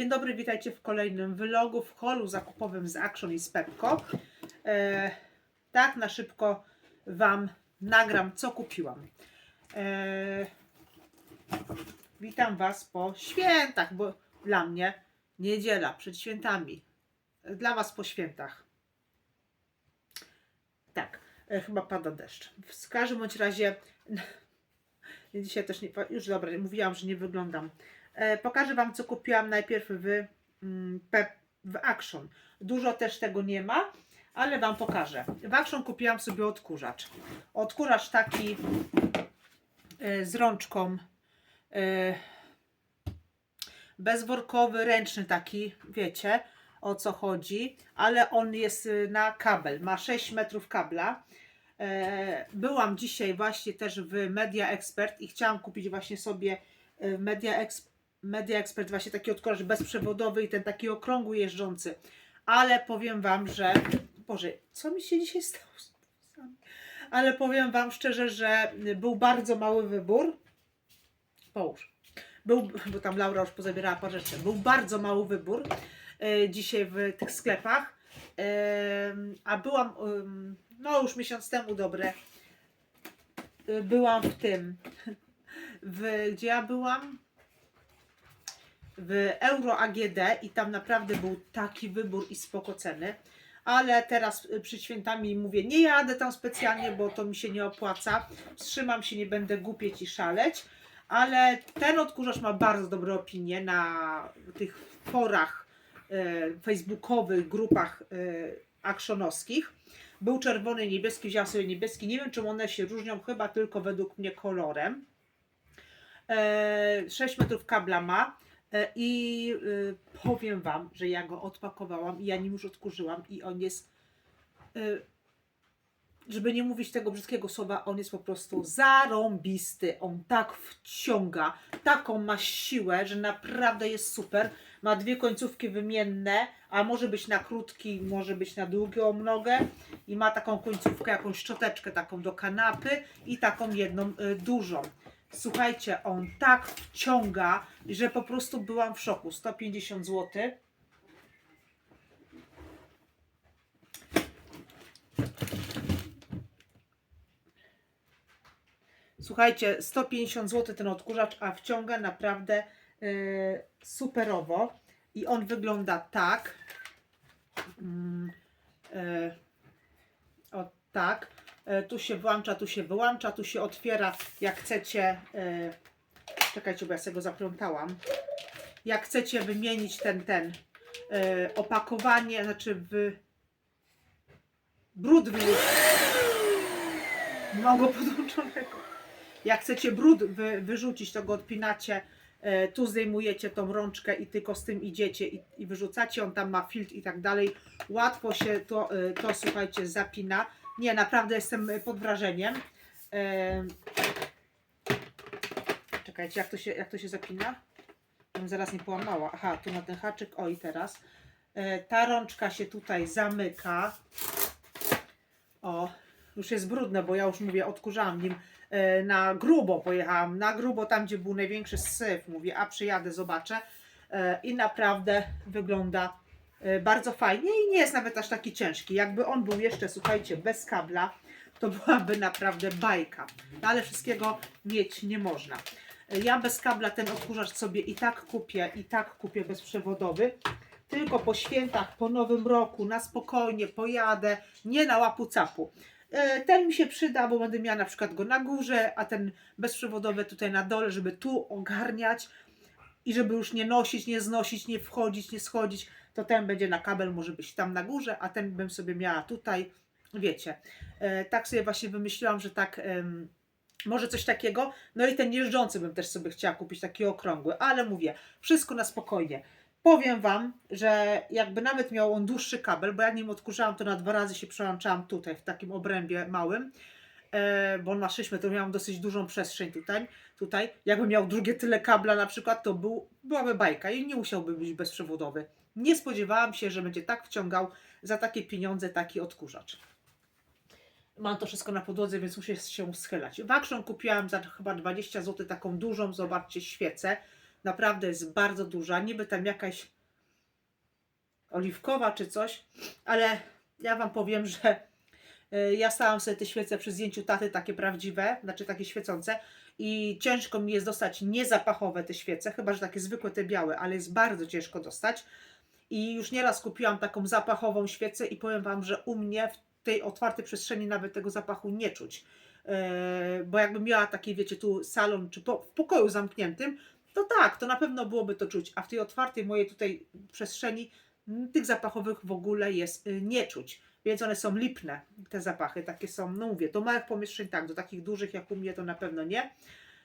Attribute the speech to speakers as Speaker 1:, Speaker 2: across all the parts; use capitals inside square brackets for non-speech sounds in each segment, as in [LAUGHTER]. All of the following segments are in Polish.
Speaker 1: Dzień dobry, witajcie w kolejnym vlogu w holu zakupowym z Action i z Pepko. E, tak na szybko Wam nagram, co kupiłam. E, witam Was po świętach, bo dla mnie niedziela przed świętami. Dla Was po świętach. Tak, e, chyba pada deszcz. W każdym bądź razie, [LAUGHS] dzisiaj też nie, już dobra, mówiłam, że nie wyglądam Pokażę Wam, co kupiłam najpierw w, mm, w Action. Dużo też tego nie ma, ale Wam pokażę. W Action kupiłam sobie odkurzacz. Odkurzacz taki e, z rączką, e, bezworkowy, ręczny taki, wiecie o co chodzi, ale on jest na kabel, ma 6 metrów kabla. E, Byłam dzisiaj właśnie też w Media Expert i chciałam kupić właśnie sobie e, Media Expert Media Expert właśnie taki odkurzacz bezprzewodowy i ten taki okrągły jeżdżący. Ale powiem Wam, że Boże, co mi się dzisiaj stało? Ale powiem Wam szczerze, że był bardzo mały wybór. Połóż. Był, bo tam Laura już pozabierała parę rzeczy. Był bardzo mały wybór e, dzisiaj w tych sklepach. E, a byłam, no już miesiąc temu dobre, e, byłam w tym, [LAUGHS] w, gdzie ja byłam? W Euro AGD i tam naprawdę był taki wybór i spoko ceny. Ale teraz y, przed świętami mówię, nie jadę tam specjalnie, bo to mi się nie opłaca. Wstrzymam się, nie będę głupieć i szaleć. Ale ten odkurzacz ma bardzo dobre opinie na tych forach e, facebookowych, grupach e. Był czerwony, niebieski, wziąłem sobie niebieski. Nie wiem, czym one się różnią, chyba tylko według mnie kolorem. E, 6 metrów kabla ma. E, I y, powiem Wam, że ja go odpakowałam i ja nim już odkurzyłam i on jest, y, żeby nie mówić tego brzydkiego słowa, on jest po prostu zarąbisty. On tak wciąga, taką ma siłę, że naprawdę jest super. Ma dwie końcówki wymienne, a może być na krótki, może być na długią nogę i ma taką końcówkę, jakąś szczoteczkę taką do kanapy i taką jedną y, dużą. Słuchajcie, on tak wciąga, że po prostu byłam w szoku. 150 zł. Słuchajcie, 150 zł ten odkurzacz, a wciąga naprawdę yy, superowo. I on wygląda tak. Yy, o tak. E, tu się włącza, tu się wyłącza, tu się otwiera, jak chcecie. e, Czekajcie, bo ja sobie go zaplątałam. Jak chcecie wymienić ten, ten e, opakowanie, znaczy w brud. Mam go podłączonego. Jak chcecie brud wy, wyrzucić, to go odpinacie. Tu zdejmujecie tą rączkę i tylko z tym idziecie i, i wyrzucacie. On tam ma filtr i tak dalej. Łatwo się to, to słuchajcie, zapina. Nie, naprawdę jestem pod wrażeniem. Em, Czekajcie, jak to się, jak to się zapina? Bym zaraz nie połamała. Aha, tu na ten haczyk. O i teraz. E, Ta rączka się tutaj zamyka. O, już jest brudne, bo ja już mówię, odkurzałam nim e, na grubo pojechałam. Na grubo, tam gdzie był największy syf. Mówię, a przyjadę, zobaczę. E, I naprawdę wygląda e, bardzo fajnie i nie jest nawet aż taki ciężki. Jakby on był jeszcze, słuchajcie, bez kabla, to byłaby naprawdę bajka. No ale wszystkiego mieć nie można. E, Ja bez kabla ten odkurzacz sobie i tak kupię, i tak kupię bezprzewodowy. Tylko po świętach, po nowym roku, na spokojnie pojadę, nie na łapu capu. E, Ten mi się przyda, bo będę miała na przykład go na górze, a ten bezprzewodowy tutaj na dole, żeby tu ogarniać i żeby już nie nosić, nie znosić, nie wchodzić, nie schodzić, to ten będzie na kabel, może być tam na górze, a ten bym sobie miała tutaj, wiecie. E, tak sobie właśnie wymyśliłam, że tak, może coś takiego. No i ten jeżdżący bym też sobie chciała kupić, taki okrągły, ale mówię, wszystko na spokojnie. Powiem Wam, że jakby nawet miał on dłuższy kabel, bo ja nim odkurzałam, to na dwa razy się przełączałam tutaj, w takim obrębie małym, e, bo on ma 6 metrów, miałam dosyć dużą przestrzeń tutaj, tutaj. Jakby miał drugie tyle kabla na przykład, to był, byłaby bajka i nie musiałby być bezprzewodowy. Nie spodziewałam się, że będzie tak wciągał za takie pieniądze taki odkurzacz. Mam to wszystko na podłodze, więc muszę się schylać. W Action kupiłam za chyba 20 zł taką dużą, zobaczcie, świecę. Naprawdę jest bardzo duża. Niby tam jakaś oliwkowa czy coś, ale ja Wam powiem, że y, ja stałam sobie te świece przy zdjęciu taty takie prawdziwe, znaczy takie świecące i ciężko mi jest dostać niezapachowe te świece, chyba że takie zwykłe te białe, ale jest bardzo ciężko dostać. I już nieraz kupiłam taką zapachową świecę i powiem Wam, że u mnie w tej otwartej przestrzeni nawet tego zapachu nie czuć. Yy, bo jakbym miała taki, wiecie, tu salon czy po, w pokoju zamkniętym, to tak, to na pewno byłoby to czuć. A w tej otwartej mojej tutaj przestrzeni m, tych zapachowych w ogóle jest y, nie czuć. Więc one są lipne, te zapachy, takie są, no mówię, do małych pomieszczeń tak, do takich dużych jak u mnie to na pewno nie.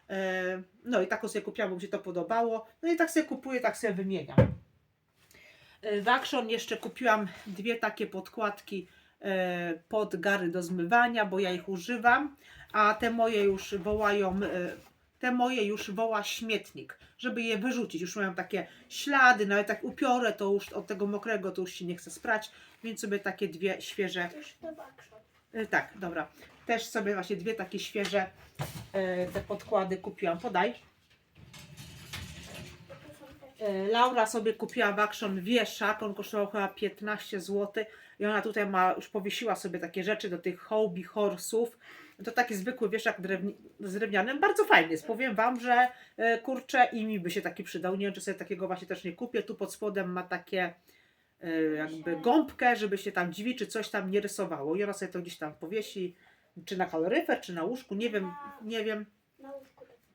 Speaker 1: E, No i taką sobie kupiłam, bo mi się to podobało. No i tak sobie kupuję, tak sobie wymieniam. E, W Action jeszcze kupiłam dwie takie podkładki e, pod gary do zmywania, bo ja ich używam, a te moje już wołają, e, te moje już woła śmietnik, żeby je wyrzucić. Już mają takie ślady, nawet jak upiorę, to już od tego mokrego to już się nie chce sprać, więc sobie takie dwie świeże Tak, dobra. Też sobie właśnie dwie takie świeże te podkłady kupiłam. Podaj. E, Laura sobie kupiła w Action wieszak, on kosztował chyba 15 zł i ona tutaj ma, już powiesiła sobie takie rzeczy do tych hobby horsów. To taki zwykły wieszak drewni, z drewnianym, bardzo fajny jest. Powiem Wam, że e, kurczę i mi by się taki przydał. Nie wiem, czy sobie takiego właśnie też nie kupię. Tu pod spodem ma takie e, jakby gąbkę, żeby się tam drzwi czy coś tam nie rysowało. I ona sobie to gdzieś tam powiesi, czy na kaloryfer, czy na łóżku, nie wiem, nie wiem.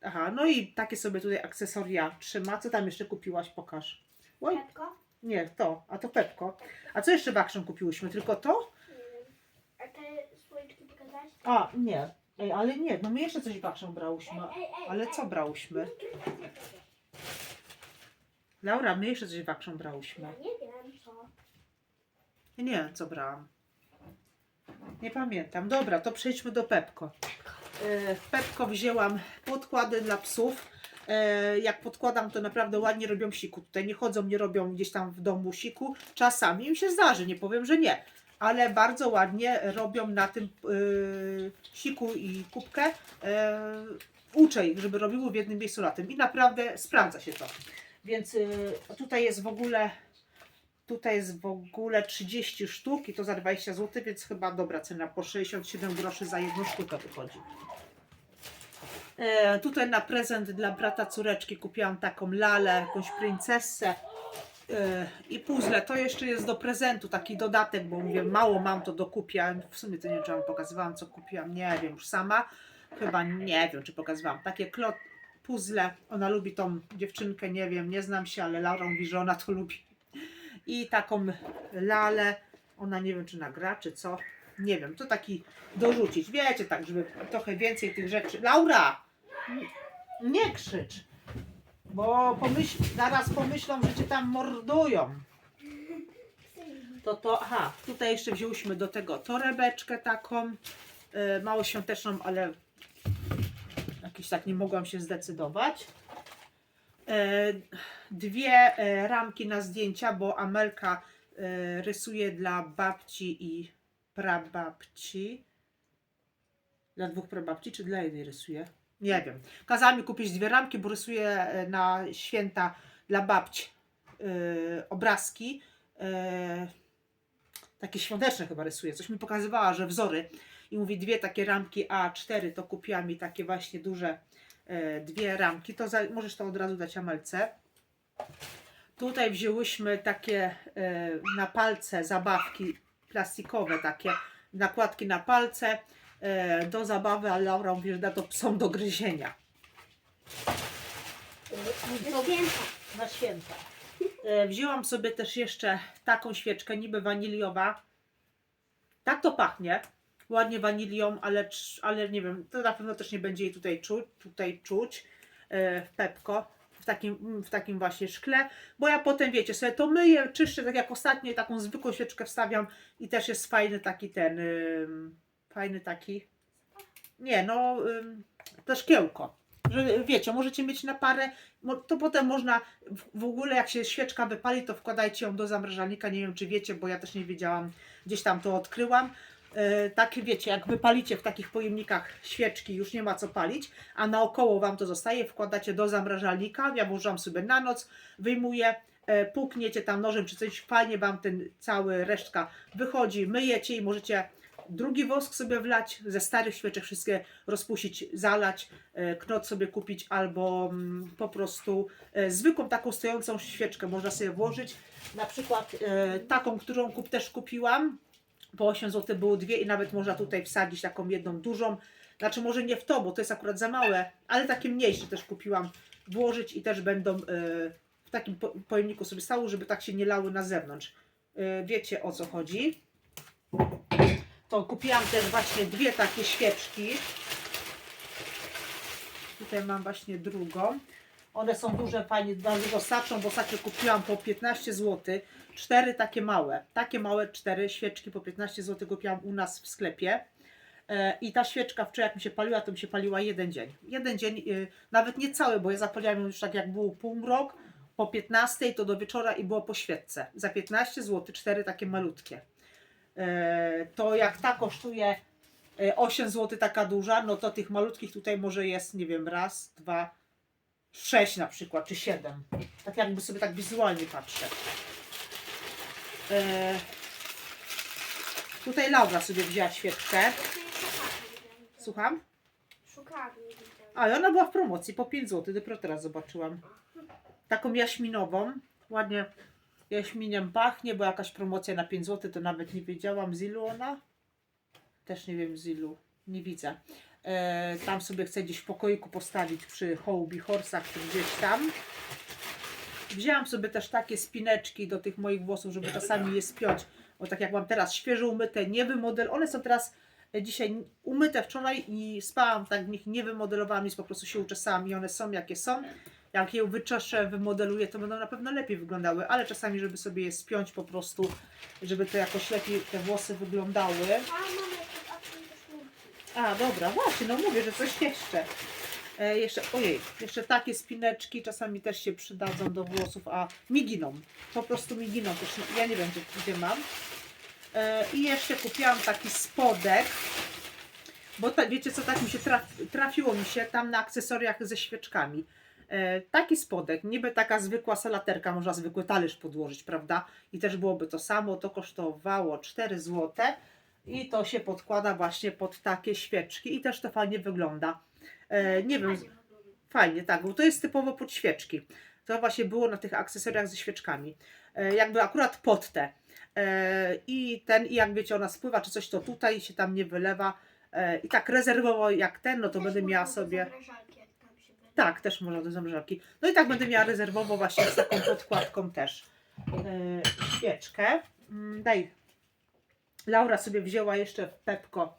Speaker 1: Aha, no i takie sobie tutaj akcesoria trzyma. Co tam jeszcze kupiłaś? Pokaż. Oj,
Speaker 2: Pepko?
Speaker 1: nie, to, a to Pepko. A co jeszcze w Action kupiłyśmy? Tylko to?
Speaker 2: Nie wiem. A te słoiczki pokazałaś?
Speaker 1: A, nie. Ej, ale nie, no my jeszcze coś w Action brałyśmy.
Speaker 2: Ej, ej, ej,
Speaker 1: Ale co brałyśmy? Laura, my jeszcze coś w Action brałyśmy.
Speaker 2: Ja nie wiem co.
Speaker 1: Nie co brałam. Nie pamiętam. Dobra, to przejdźmy do Pepko. E, W Pepko wzięłam podkłady dla psów. E, Jak podkładam, to naprawdę ładnie robią siku. Tutaj nie chodzą, nie robią gdzieś tam w domu siku. Czasami im się zdarzy, nie powiem, że nie. Ale bardzo ładnie robią na tym e, siku i kubkę. Uczę ich, żeby robiły w jednym miejscu na tym. I naprawdę sprawdza się to. Więc tutaj jest w ogóle Tutaj jest w ogóle 30 sztuk i to za 20 zł, więc chyba dobra cena, po 67 groszy za jedną sztukę wychodzi. E, tutaj na prezent dla brata córeczki kupiłam taką lalę, jakąś princessę e, i puzzle. To jeszcze jest do prezentu, taki dodatek, bo mówię, mało mam to do kupienia. W sumie to nie wiem, czy wam pokazywałam, co kupiłam, nie wiem, już sama. Chyba nie wiem, czy pokazywałam. Takie klot, puzzle. Ona lubi tą dziewczynkę, nie wiem, nie znam się, ale Laura mówi, że ona to lubi i taką lalę. Ona nie wiem, czy nagra, czy co. Nie wiem, to taki dorzucić. Wiecie, tak, żeby trochę więcej tych rzeczy. Laura! Nie krzycz! Bo pomyśl, zaraz pomyślą, że cię tam mordują. To to, aha, tutaj jeszcze wzięłyśmy do tego torebeczkę taką, e, mało świąteczną, ale jakiś tak nie mogłam się zdecydować. E, dwie e, ramki na zdjęcia, bo Amelka e, rysuje dla babci i prababci. Dla dwóch prababci, czy dla jednej rysuje? Nie wiem. Kazała mi kupić dwie ramki, bo rysuje na święta dla babci obrazki. Takie świąteczne chyba rysuje. Coś mi pokazywała, że wzory. I mówi dwie takie ramki A4 to kupiła mi takie właśnie duże dwie ramki. To za, możesz to od razu dać Amelce. Tutaj wzięłyśmy takie e, na palce zabawki plastikowe, takie nakładki na palce e, do zabawy, ale Laura mówi, że da to psom do gryzienia.
Speaker 2: Na święta.
Speaker 1: Na święta. E, wzięłam sobie też jeszcze taką świeczkę, niby waniliowa. Tak to pachnie. Ładnie wanilią, ale, ale nie wiem, to na pewno też nie będzie jej tutaj czuć, tutaj czuć e, w Pepko. W takim, w takim właśnie szkle, bo ja potem, wiecie, sobie to myję, czyszczę, tak jak ostatnio, taką zwykłą świeczkę wstawiam i też jest fajny taki ten, ym, fajny taki, nie, no, ym, to szkiełko, że wiecie, możecie mieć na parę, to potem można, w, w ogóle jak się świeczka wypali, to wkładajcie ją do zamrażalnika, nie wiem czy wiecie, bo ja też nie wiedziałam, gdzieś tam to odkryłam, takie wiecie, jak wypalicie w takich pojemnikach świeczki, już nie ma co palić, a naokoło Wam to zostaje, wkładacie do zamrażalnika, ja włożam sobie na noc, wyjmuję, e, pukniecie tam nożem czy coś, fajnie Wam ten cały resztka wychodzi, myjecie i możecie drugi wosk sobie wlać, ze starych świeczek wszystkie rozpuścić, zalać, e, knot sobie kupić albo mm, po prostu e, zwykłą taką stojącą świeczkę można sobie włożyć. Na przykład e, taką, którą kup, też kupiłam, po 8 zł były dwie i nawet można tutaj wsadzić taką jedną dużą. Znaczy może nie w to, bo to jest akurat za małe, ale takie mniejsze też kupiłam włożyć i też będą e, w takim po- pojemniku sobie stały, żeby tak się nie lały na zewnątrz. E, Wiecie o co chodzi. To kupiłam też właśnie dwie takie świeczki. Tutaj mam właśnie drugą. One są duże, fajnie, bardzo saczą, bo sacze kupiłam po 15 zł. Cztery takie małe. Takie małe cztery świeczki po 15 zł kupiłam u nas w sklepie. E, I ta świeczka wczoraj jak mi się paliła, to mi się paliła jeden dzień. Jeden dzień, e, nawet nie cały, bo ja zapaliłam już tak jak był półmrok. Po 15 to do wieczora i było po świeczce. Za 15 zł cztery takie malutkie. E, To jak ta kosztuje e, 8 zł taka duża, no to tych malutkich tutaj może jest, nie wiem, raz, dwa, sześć na przykład, czy siedem. Tak jakby sobie tak wizualnie patrzę. E, Tutaj Laura sobie wzięła świeczkę. Słucham?
Speaker 2: Widziałem.
Speaker 1: A i ona była w promocji po 5 zł, dopiero teraz zobaczyłam. Taką jaśminową. Ładnie jaśminiem pachnie, bo jakaś promocja na 5 zł, to nawet nie wiedziałam z ilu ona. Też nie wiem z ilu, nie widzę. E, tam sobie chcę gdzieś w pokoiku postawić przy Hobby Horsach, czy gdzieś tam. Wzięłam sobie też takie spineczki do tych moich włosów, żeby czasami je spiąć. Bo tak jak mam teraz świeżo umyte, nie wymodel. One są teraz e, dzisiaj umyte wczoraj i spałam tak w nich, nie wymodelowałam nic, po prostu się uczesałam i one są jakie są. Jak je wyczeszę, wymodeluję, to będą na pewno lepiej wyglądały, ale czasami, żeby sobie je spiąć po prostu, żeby to jakoś lepiej te włosy wyglądały.
Speaker 2: A, mamy jakieś akcje do szminki.
Speaker 1: A, dobra, właśnie, no mówię, że coś jeszcze. E, jeszcze, ojej, jeszcze takie spineczki czasami też się przydadzą do włosów, a mi giną. Po prostu mi giną też, ja nie wiem gdzie, mam. E, I jeszcze kupiłam taki spodek, bo ta, wiecie co, tak mi się traf, trafiło mi się tam na akcesoriach ze świeczkami. E, taki spodek, niby taka zwykła salaterka, można zwykły talerz podłożyć, prawda? I też byłoby to samo, to kosztowało 4 zł i to się podkłada właśnie pod takie świeczki i też to fajnie wygląda. E, nie wiem,
Speaker 2: Fajnie
Speaker 1: tak, bo to jest typowo pod świeczki. To właśnie było na tych akcesoriach ze świeczkami. E, jakby akurat pod te. E, I ten, i jak wiecie, ona spływa czy coś, to tutaj się tam nie wylewa. E, I tak rezerwowo jak ten, no to będę miała sobie.
Speaker 2: zamrażarki, jak tam się będzie.
Speaker 1: Tak, też można do zamrażarki. No i tak będę miała rezerwowo właśnie z taką podkładką też e, świeczkę. Mm, Daj. Laura sobie wzięła jeszcze w Pepko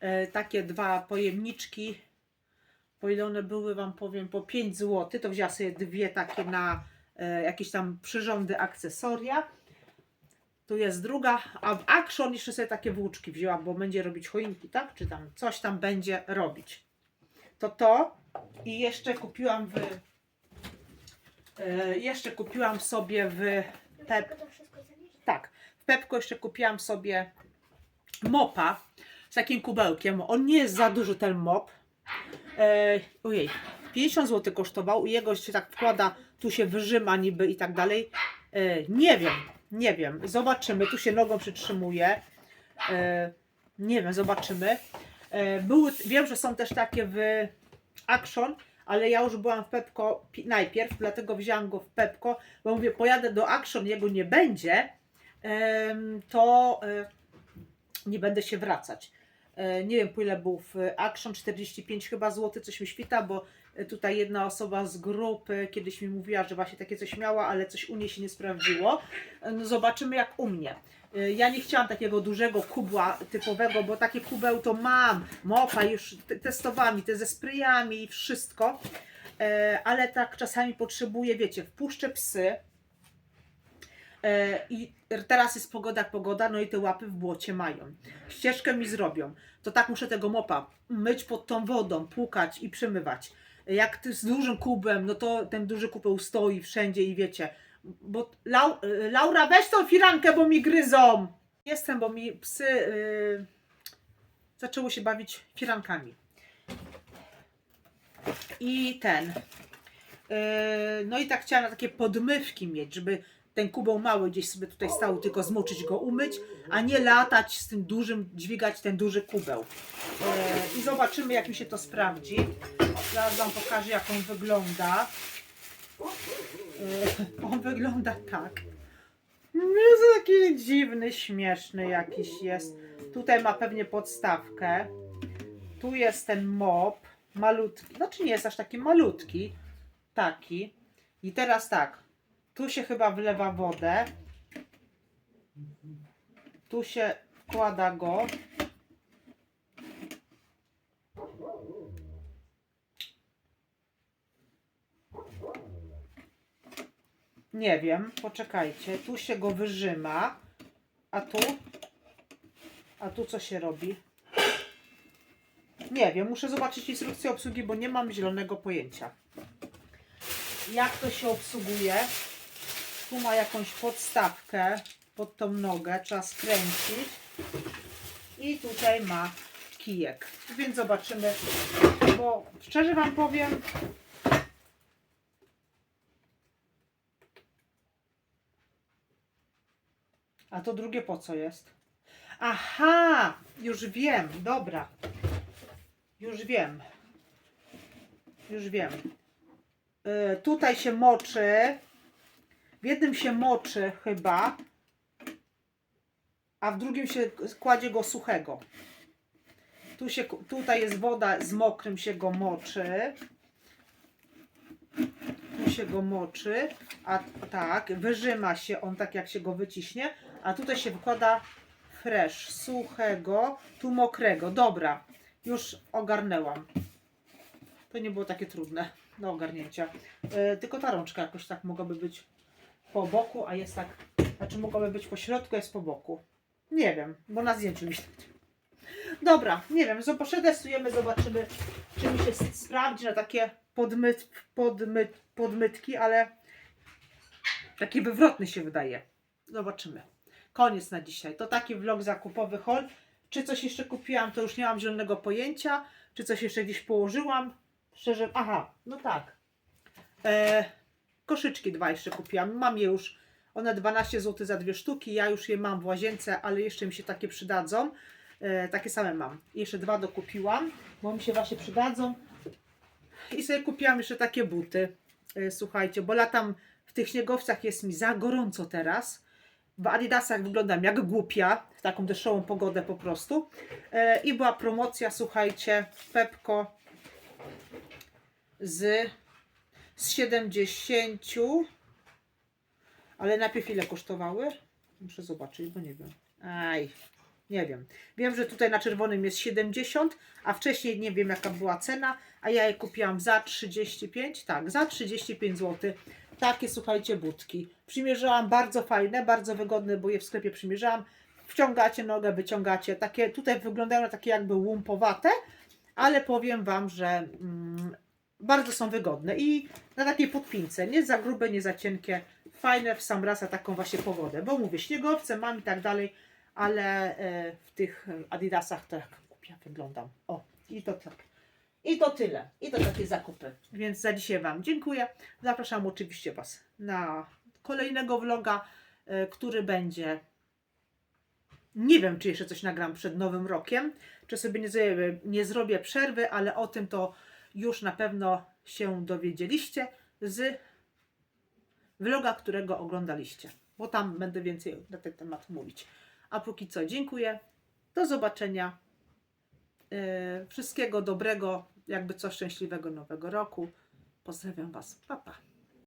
Speaker 1: e, takie dwa pojemniczki. Po ile one były, Wam powiem, po 5 zł, to wzięła sobie dwie takie na e, jakieś tam przyrządy, akcesoria. Tu jest druga, a w Action jeszcze sobie takie włóczki wzięłam, bo będzie robić choinki, tak? Czy tam coś tam będzie robić. To to i jeszcze kupiłam w. E, jeszcze kupiłam sobie w. Pep, tak, w Pepko jeszcze kupiłam sobie mopa z takim kubełkiem. On nie jest za duży ten mop. E, ojej, 50 zł kosztował. i Jego się tak wkłada, tu się wyżyma niby i tak dalej. E, nie wiem, nie wiem. Zobaczymy. Tu się nogą przytrzymuje. E, nie wiem, zobaczymy. E, były, wiem, że są też takie w Action, ale ja już byłam w Pepko pi- najpierw, dlatego wzięłam go w Pepko, bo mówię, pojadę do Action, jego nie będzie, to e, nie będę się wracać. E, Nie wiem, po ile był w Action, 45 chyba zł, coś mi świta, bo e, tutaj jedna osoba z grupy kiedyś mi mówiła, że właśnie takie coś miała, ale coś u niej się nie sprawdziło. E, No zobaczymy jak u mnie. Ja nie chciałam takiego dużego kubła typowego, bo takie kubeł to mam, mopa już te- testowałam i te ze sprayami i wszystko, ale tak czasami potrzebuję, wiecie, wpuszczę psy, I teraz jest pogoda, pogoda, no i te łapy w błocie mają. Ścieżkę mi zrobią. To tak muszę tego mopa myć pod tą wodą, płukać i przemywać. Jak ty z dużym kubem, no to ten duży kubeł stoi wszędzie i wiecie. Bo Lau, Laura, weź tą firankę, bo mi gryzą. Jestem, bo mi psy yy, zaczęło się bawić firankami. I ten. Yy, no i tak chciałam takie podmywki mieć, żeby ten kubeł mały gdzieś sobie tutaj stał, tylko zmoczyć go, umyć, a nie latać z tym dużym, dźwigać ten duży kubeł. Yy, I zobaczymy, jak mi się to sprawdzi. Zaraz Wam pokażę, jak on wygląda. Yy, on wygląda tak. Jest taki dziwny, śmieszny jakiś jest. Tutaj ma pewnie podstawkę. Tu jest ten mop. Malutki. Znaczy nie jest aż taki malutki. Taki. I teraz tak. Tu się chyba wlewa wodę. Tu się wkłada go. Nie wiem, poczekajcie. Tu się go wyżyma. A tu? A tu co się robi? Nie wiem, muszę zobaczyć instrukcję obsługi, bo nie mam zielonego pojęcia. Jak to się obsługuje? Tu ma jakąś podstawkę pod tą nogę, trzeba skręcić. I tutaj ma kijek. Więc zobaczymy, bo szczerze Wam powiem, A to drugie po co jest? Aha, już wiem, dobra. Już wiem. Już wiem. Y, tutaj się moczy. W jednym się moczy chyba, a w drugim się kładzie go suchego. Tu się, tutaj jest woda z mokrym się go moczy. Tu się go moczy, a tak, wyżyma się on tak jak się go wyciśnie, a tutaj się wykłada fresh, suchego, tu mokrego. Dobra, już ogarnęłam. To nie było takie trudne do ogarnięcia. E, tylko ta rączka jakoś tak mogłaby być po boku, a jest tak, znaczy mogłaby być po środku, jest po boku. Nie wiem, bo na zdjęciu mi się... Dobra, nie wiem, przetestujemy, zobaczymy, czy mi się sprawdzi na takie podmyt, podmyt, podmytki, ale taki wywrotny się wydaje. Zobaczymy. Koniec na dzisiaj. To taki vlog zakupowy haul. Czy coś jeszcze kupiłam, to już nie mam zielonego pojęcia. Czy coś jeszcze gdzieś położyłam? Szczerze, aha, no tak. E, koszyczki dwa jeszcze kupiłam. Mam je już. One 12 zł za dwie sztuki. Ja już je mam w łazience, ale jeszcze mi się takie przydadzą. E, takie same mam. Jeszcze dwa dokupiłam, bo mi się właśnie przydadzą. I sobie kupiłam jeszcze takie buty. E, słuchajcie, bo latam w tych śniegowcach jest mi za gorąco teraz. W Adidasach wyglądam jak głupia, w taką deszczową pogodę po prostu. E, I była promocja, słuchajcie, Pepko z, z 70. Ale najpierw ile kosztowały? Muszę zobaczyć, bo nie wiem. Aj, nie wiem. Wiem, że tutaj na czerwonym jest 70, a wcześniej nie wiem jaka była cena, a ja je kupiłam za 35. Tak, za 35 zł. Takie słuchajcie budki. Przymierzałam bardzo fajne, bardzo wygodne, bo je w sklepie przymierzałam. Wciągacie nogę, wyciągacie. Takie tutaj wyglądają takie jakby łumpowate, ale powiem Wam, że mm, bardzo są wygodne i na takiej podpince, nie za grube, nie za cienkie, fajne w sam raz na taką właśnie pogodę, bo mówię, śniegowce mam i tak dalej, ale e, w tych adidasach to jak głupia wyglądam. O, i to tak. I to tyle. I to takie zakupy. Więc za dzisiaj Wam dziękuję. Zapraszam oczywiście Was na kolejnego vloga, e, który będzie. Nie wiem, czy jeszcze coś nagram przed nowym rokiem, czy sobie nie nie zrobię przerwy, ale o tym to już na pewno się dowiedzieliście z vloga, którego oglądaliście, bo tam będę więcej na ten temat mówić. A póki co dziękuję. Do zobaczenia. Yy, Wszystkiego dobrego, jakby co szczęśliwego nowego roku. Pozdrawiam Was. Pa, pa.